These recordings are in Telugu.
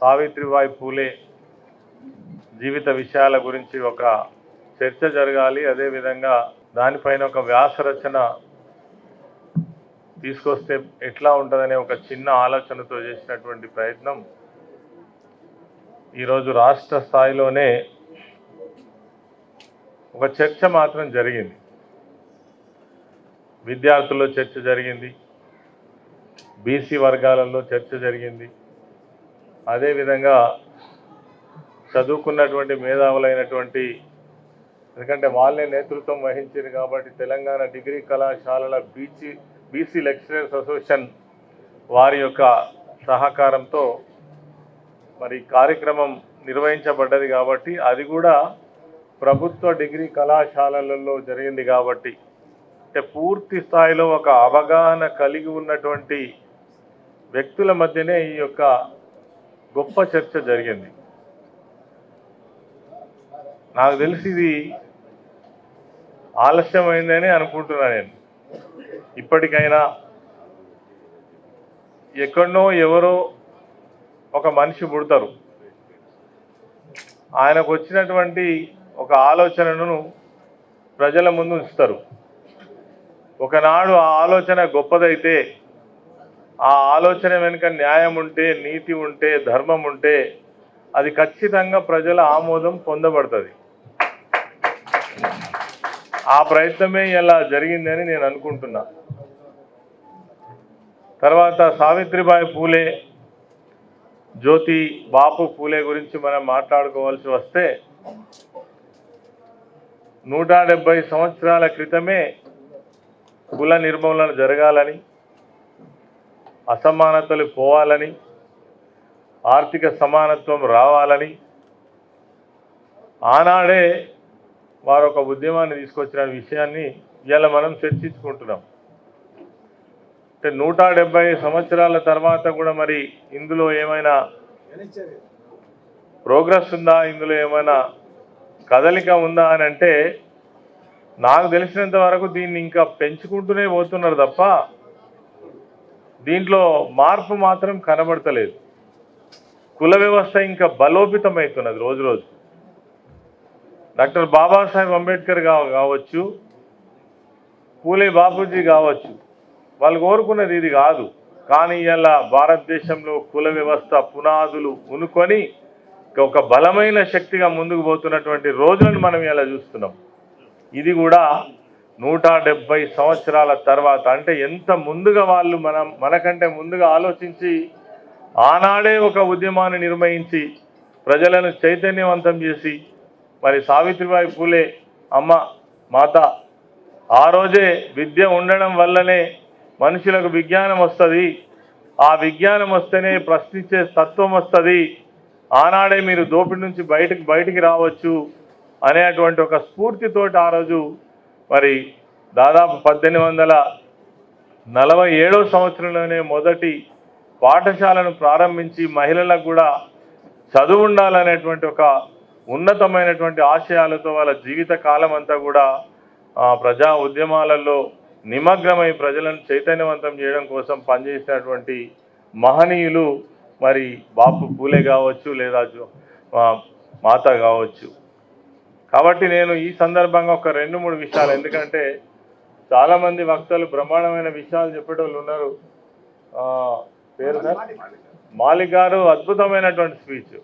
సావిత్రిబాయి పూలే జీవిత విషయాల గురించి ఒక చర్చ జరగాలి. అదేవిధంగా దానిపైన ఒక వ్యాస రచన తీసుకొస్తే ఎట్లా ఉంటుందనే ఒక చిన్న ఆలోచనతో చేసినటువంటి ప్రయత్నం ఈరోజు రాష్ట్ర స్థాయిలోనే ఒక చర్చ మాత్రం జరిగింది. విద్యార్థుల్లో చర్చ జరిగింది. బీసీ వర్గాలలో చర్చ జరిగింది. అదేవిధంగా చదువుకున్నటువంటి మేధావులైనటువంటి ఎందుకంటే వాళ్ళే నేతృత్వం వహించారు కాబట్టి తెలంగాణ డిగ్రీ కళాశాలల బీసీ బీసీ లెక్చరర్స్ అసోసియేషన్ వారి యొక్క సహకారంతో మరి కార్యక్రమం నిర్వహించబడ్డది కాబట్టి అది కూడా ప్రభుత్వ డిగ్రీ కళాశాలలలో జరిగింది కాబట్టి. అంటే పూర్తి స్థాయిలో ఒక అవగాహన కలిగి ఉన్నటువంటి వ్యక్తుల మధ్యనే ఈ యొక్క గొప్ప చర్చ జరిగింది. నాకు తెలిసి ఇది ఆలస్యమైందని అనుకుంటున్నా నేను. ఇప్పటికైనా ఎక్కడనో ఎవరో ఒక మనిషి పుడతారు. ఆయనకు వచ్చినటువంటి ఒక ఆలోచనను ప్రజల ముందు ఉంచుతారు. ఒకనాడు ఆ ఆలోచన గొప్పదైతే ఆ ఆలోచన వెనుక న్యాయం ఉంటే నీతి ఉంటే ధర్మం ఉంటే అది ఖచ్చితంగా ప్రజల ఆమోదం పొందబడుతుంది. ఆ ప్రయత్నమే ఇలా జరిగిందని నేను అనుకుంటున్నా. తర్వాత సావిత్రిబాయి పూలే జ్యోతి బాపు పూలే గురించి మనం మాట్లాడుకోవాల్సి వస్తే నూట సంవత్సరాల క్రితమే కుల నిర్మూలన జరగాలని అసమానతలు పోవాలని ఆర్థిక సమానత్వం రావాలని ఆనాడే వారు ఒక ఉద్యమాన్ని తీసుకొచ్చిన విషయాన్ని ఇవాళ మనం చర్చించుకుంటున్నాం. అంటే నూట డెబ్బై సంవత్సరాల తర్వాత కూడా మరి ఇందులో ఏమైనా ప్రోగ్రెస్ ఉందా ఇందులో ఏమైనా కదలిక ఉందా అని అంటే నాకు తెలిసినంత వరకు దీన్ని ఇంకా పెంచుకుంటూనే పోతున్నారు తప్ప దీంట్లో మార్పు మాత్రం కనబడతలేదు. కుల వ్యవస్థ ఇంకా బలోపేతమవుతున్నది రోజు రోజు. డాక్టర్ బాబాసాహెబ్ అంబేద్కర్ కావచ్చు పూలే బాపూజీ కావచ్చు. వాళ్ళు కోరుకున్నది ఇది కాదు. కానీ ఇలా భారతదేశంలో కుల వ్యవస్థ పునాదులు ఉనుకొని ఒక బలమైన శక్తిగా ముందుకు పోతున్నటువంటి రోజులను మనం ఇలా చూస్తున్నాం. ఇది కూడా నూట డెబ్బై సంవత్సరాల తర్వాత అంటే ఎంత ముందుగా వాళ్ళు మనం మనకంటే ముందుగా ఆలోచించి ఆనాడే ఒక ఉద్యమాన్ని నిర్వహించి ప్రజలను చైతన్యవంతం చేసి మరి సావిత్రిబాయి పూలే అమ్మ మాత ఆ రోజే విద్య ఉండడం వల్లనే మనుషులకు విజ్ఞానం వస్తుంది. ఆ విజ్ఞానం వస్తేనే ప్రశ్నించే తత్వం వస్తుంది. ఆనాడే మీరు దోపిడి నుంచి బయటకు బయటికి రావచ్చు అనేటువంటి ఒక స్ఫూర్తితోటి ఆ రోజు మరి దాదాపు పద్దెనిమిది వందల నలభై ఏడో సంవత్సరంలోనే మొదటి పాఠశాలను ప్రారంభించి మహిళలకు కూడా చదువు ఉండాలనేటువంటి ఒక ఉన్నతమైనటువంటి ఆశయాలతో వాళ్ళ జీవిత కాలం అంతా కూడా ప్రజా ఉద్యమాలలో నిమగ్నమై ప్రజలను చైతన్యవంతం చేయడం కోసం పనిచేసినటువంటి మహనీయులు మరి బాపు పూలే కావచ్చు లేదా మాత కావచ్చు. కాబట్టి నేను ఈ సందర్భంగా ఒక రెండు మూడు విషయాలు. ఎందుకంటే చాలామంది వక్తలు బ్రహ్మాండమైన విషయాలు చెప్పేటోళ్ళు ఉన్నారు. పేరు సార్? మాలిక్ గారు అద్భుతమైనటువంటి స్పీచ్.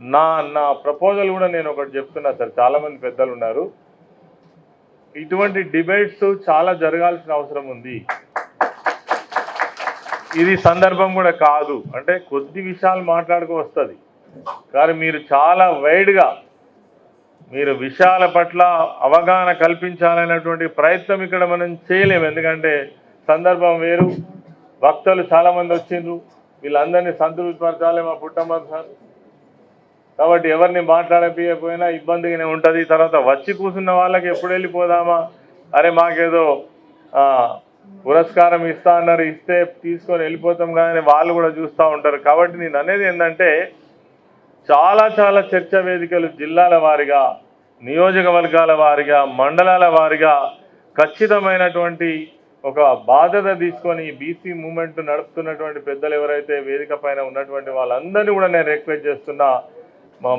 నా నా ప్రపోజల్ కూడా నేను ఒకటి చెప్తున్నా సార్. చాలామంది పెద్దలు ఉన్నారు. ఇటువంటి డిబేట్స్ చాలా జరగాల్సిన అవసరం ఉంది. ఇది సందర్భం కూడా కాదు. అంటే కొద్ది విషయాలు మాట్లాడుకు వస్తుంది. కానీ మీరు చాలా వైడ్గా మీరు విషయాల పట్ల అవగాహన కల్పించాలనేటువంటి ప్రయత్నం ఇక్కడ మనం చేయలేము. ఎందుకంటే సందర్భం వేరు. భక్తులు చాలామంది వచ్చిండ్రు. వీళ్ళందరినీ సంతృప్తిపరచాలి మా పుట్టమ్మ సార్. కాబట్టి ఎవరిని మాట్లాడకపోయినా ఇబ్బందిగానే ఉంటుంది. తర్వాత వచ్చి కూర్చున్న వాళ్ళకి ఎప్పుడు వెళ్ళిపోదామా? అరే మాకేదో పురస్కారం ఇస్తా అన్నారు. ఇస్తే తీసుకొని వెళ్ళిపోతాం కానీ వాళ్ళు కూడా చూస్తూ ఉంటారు. కాబట్టి నేను అనేది ఏంటంటే చాలా చాలా చర్చా వేదికలు జిల్లాల వారిగా నియోజకవర్గాల వారిగా మండలాల వారిగా ఖచ్చితమైనటువంటి ఒక బాధ్యత తీసుకొని బీసీ మూమెంట్ నడుపుతున్నటువంటి పెద్దలు ఎవరైతే వేదిక పైన ఉన్నటువంటి వాళ్ళందరినీ కూడా నేను రిక్వెస్ట్ చేస్తున్నా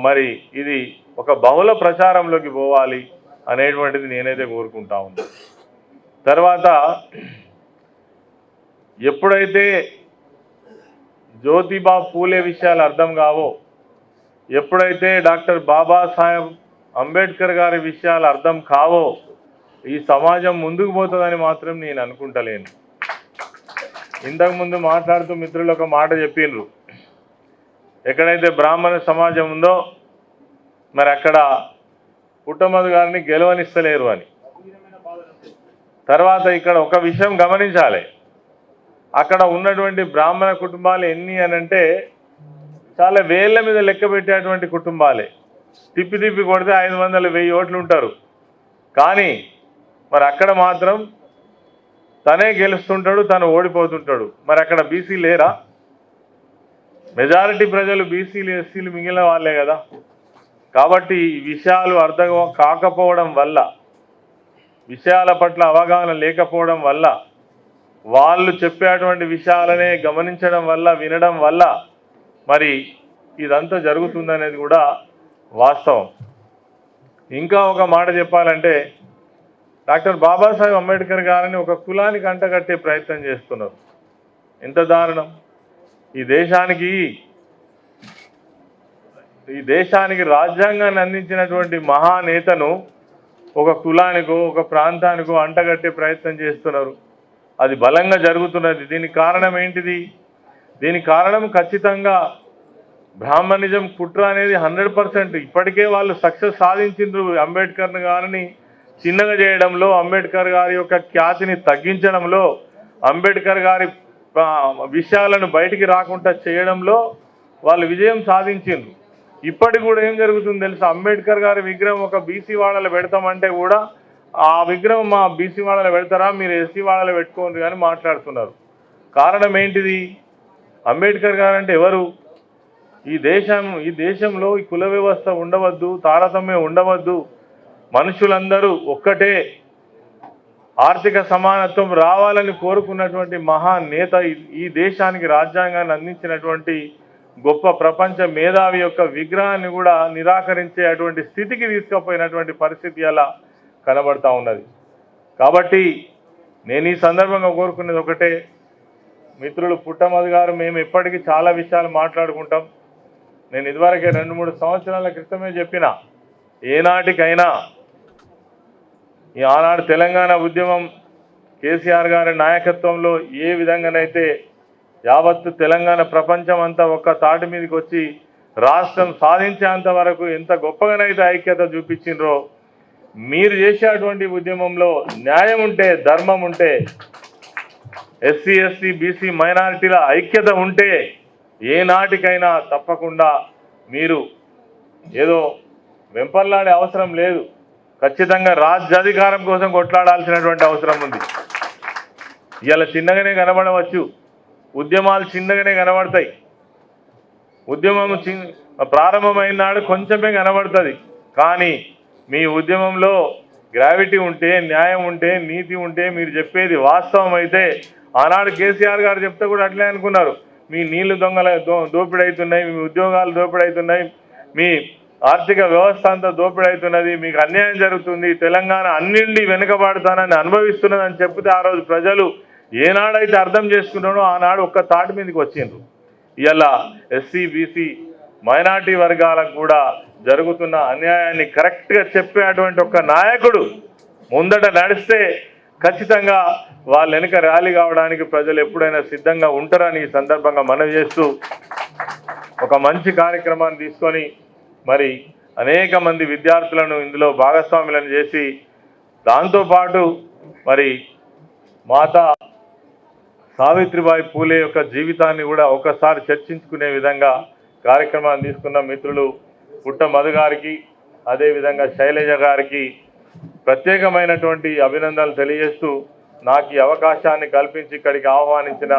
మరి ఇది ఒక బహుళ ప్రచారంలోకి పోవాలి అనేటువంటిది నేనైతే కోరుకుంటా ఉన్నా. తర్వాత ఎప్పుడైతే జ్యోతిబా పూలే విషయాలు అర్థం కావో ఎప్పుడైతే డాక్టర్ బాబాసాహెబ్ అంబేద్కర్ గారి విషయాలు అర్థం కావో ఈ సమాజం ముందుకు పోతుందని మాత్రం నేను అనుకుంటలేను. ఇంతకుముందు మాట్లాడుతూ మిత్రులు ఒక మాట చెప్పిండ్రు ఎక్కడైతే బ్రాహ్మణ సమాజం ఉందో మరి అక్కడ పుట్టమధు గారిని గెలవనిస్తలేరు అని. తర్వాత ఇక్కడ ఒక విషయం గమనించాలి. అక్కడ ఉన్నటువంటి బ్రాహ్మణ కుటుంబాలు ఎన్ని అని అంటే చాలా వేళ్ళ మీద లెక్క పెట్టేటువంటి కుటుంబాలే. తిప్పి తిప్పి కొడితే ఐదు వందలు వెయ్యి ఓట్లు ఉంటారు. కానీ మరి అక్కడ మాత్రం తనే గెలుస్తుంటాడు తను ఓడిపోతుంటాడు. మరి అక్కడ బీసీ లేరా? మెజారిటీ ప్రజలు బీసీలు ఎస్సీలు మిగిలిన వాళ్ళే కదా. కాబట్టి ఈ విషయాలు అర్థం కాకపోవడం వల్ల విషయాల పట్ల అవగాహన లేకపోవడం వల్ల వాళ్ళు చెప్పేటువంటి విషయాలనే గమనించడం వల్ల వినడం వల్ల మరి ఇదంతా జరుగుతుందనేది కూడా వాస్తవం. ఇంకా ఒక మాట చెప్పాలంటే డాక్టర్ బాబాసాహెబ్ అంబేద్కర్ గారిని ఒక కులానికి అంటగట్టే ప్రయత్నం చేస్తున్నారు. ఎంత దారుణం. ఈ దేశానికి ఈ దేశానికి రాజ్యాంగాన్ని అందించినటువంటి మహానేతను ఒక కులానికో ఒక ప్రాంతానికో అంటగట్టే ప్రయత్నం చేస్తున్నారు. అది బలంగా జరుగుతున్నది. దీనికి కారణం ఏంటిది? దీనికి కారణం ఖచ్చితంగా బ్రాహ్మణిజం కుట్ర అనేది హండ్రెడ్ పర్సెంట్. ఇప్పటికే వాళ్ళు సక్సెస్ సాధించిండ్రు అంబేద్కర్ గారిని. చిన్నగా చేయడంలో అంబేద్కర్ గారి యొక్క ఖ్యాతిని తగ్గించడంలో అంబేద్కర్ గారి విషయాలను బయటికి రాకుండా చేయడంలో వాళ్ళు విజయం సాధించిండ్రు. ఇప్పటికి కూడా ఏం జరుగుతుంది తెలుసా? అంబేద్కర్ గారి విగ్రహం ఒక బీసీ వాళ్ళలో పెడతామంటే కూడా ఆ విగ్రహం మా బీసీ వాళ్ళలో పెడతారా? మీరు ఎస్సీ వాళ్ళలో పెట్టుకోండి కానీ మాట్లాడుతున్నారు. కారణం ఏంటిది? అంబేద్కర్ గారు అంటే ఎవరు? ఈ దేశం ఈ దేశంలో ఈ కుల వ్యవస్థ ఉండవద్దు తారతమ్యం ఉండవద్దు. మనుషులందరూ ఒక్కటే ఆర్థిక సమానత్వం రావాలని కోరుకున్నటువంటి మహానేత ఈ- దేశానికి రాజ్యాంగాన్ని అందించినటువంటి గొప్ప ప్రపంచ మేధావి యొక్క విగ్రహాన్ని కూడా నిరాకరించే అటువంటి స్థితికి తీసుకుపోయినటువంటి పరిస్థితి అలా కనబడతా ఉన్నది. కాబట్టి నేను ఈ సందర్భంగా కోరుకునేది ఒకటే. మిత్రులు పుట్టమది గారు మేము ఇప్పటికీ చాలా విషయాలు మాట్లాడుకుంటాం. నేను ఇదివరకే రెండు మూడు సంవత్సరాల క్రితమే చెప్పిన ఏనాటికైనా ఈ ఆనాడు తెలంగాణ ఉద్యమం కేసీఆర్ గారి నాయకత్వంలో ఏ విధంగానైతే యావత్తు తెలంగాణ ప్రపంచం అంతా ఒక్క తాటి మీదకి వచ్చి రాష్ట్రం సాధించేంత వరకు ఎంత గొప్పగానైతే ఐక్యత చూపించిండ్రో మీరు చేసేటువంటి ఉద్యమంలో న్యాయం ఉంటే ధర్మం ఉంటే ఎస్సీ ఎస్టీ బీసీ మైనారిటీల ఐక్యత ఉంటే ఏనాటికైనా తప్పకుండా మీరు ఏదో వెంపర్లాడే అవసరం లేదు. ఖచ్చితంగా రాజ్యాధికారం కోసం కొట్లాడాల్సినటువంటి అవసరం ఉంది. ఇలా చిన్నగానే కనబడవచ్చు. ఉద్యమాలు చిన్నగానే కనబడతాయి. ఉద్యమం చిన్ ప్రారంభమైన నాడు కొంచెమే కనబడుతుంది. కానీ మీ ఉద్యమంలో గ్రావిటీ ఉంటే న్యాయం ఉంటే నీతి ఉంటే మీరు చెప్పేది వాస్తవం అయితే ఆనాడు కేసీఆర్ గారు చెప్తే కూడా అట్లే అనుకున్నారు. మీ నీళ్ళు దొంగల దో- దోపిడీ అవుతున్నాయి మీ ఉద్యోగాలు దోపిడీ అవుతున్నాయి మీ ఆర్థిక వ్యవస్థ అంతా దోపిడీ అవుతున్నది మీకు అన్యాయం జరుగుతుంది తెలంగాణ అన్నిండి వెనుకబాడుతానని అనుభవిస్తున్నదని చెప్తే ఆ రోజు ప్రజలు ఏనాడైతే అర్థం చేసుకున్నాడో ఆనాడు ఒక్క తాటి మీదకి వచ్చిండ్రు. ఇలా ఎస్సీ బీసీ మైనార్టీ వర్గాలకు కూడా జరుగుతున్న అన్యాయాన్ని కరెక్ట్గా చెప్పేటువంటి ఒక నాయకుడు ముందట నడిస్తే ఖచ్చితంగా వాళ్ళ వెనుక ర్యాలీ కావడానికి ప్రజలు ఎప్పుడైనా సిద్ధంగా ఉంటారని ఈ సందర్భంగా మనవి చేస్తూ ఒక మంచి కార్యక్రమాన్ని తీసుకొని మరి అనేక మంది విద్యార్థులను ఇందులో భాగస్వాములను చేసి దాంతోపాటు మరి మాత సావిత్రిబాయి పూలే యొక్క జీవితాన్ని కూడా ఒకసారి చర్చించుకునే విధంగా కార్యక్రమాన్ని తీసుకున్న మిత్రులు పుట్ట మధు గారికి అదేవిధంగా శైలజ గారికి ప్రత్యేకమైనటువంటి అభినందనలు తెలియజేస్తూ నాకు ఈ అవకాశాన్ని కల్పించి ఇక్కడికి ఆహ్వానించిన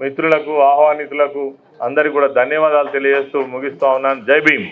మిత్రులకు ఆహ్వానితులకు అందరికీ కూడా ధన్యవాదాలు తెలియజేస్తూ ముగిస్తూ ఉన్నాను. జై భీమ్.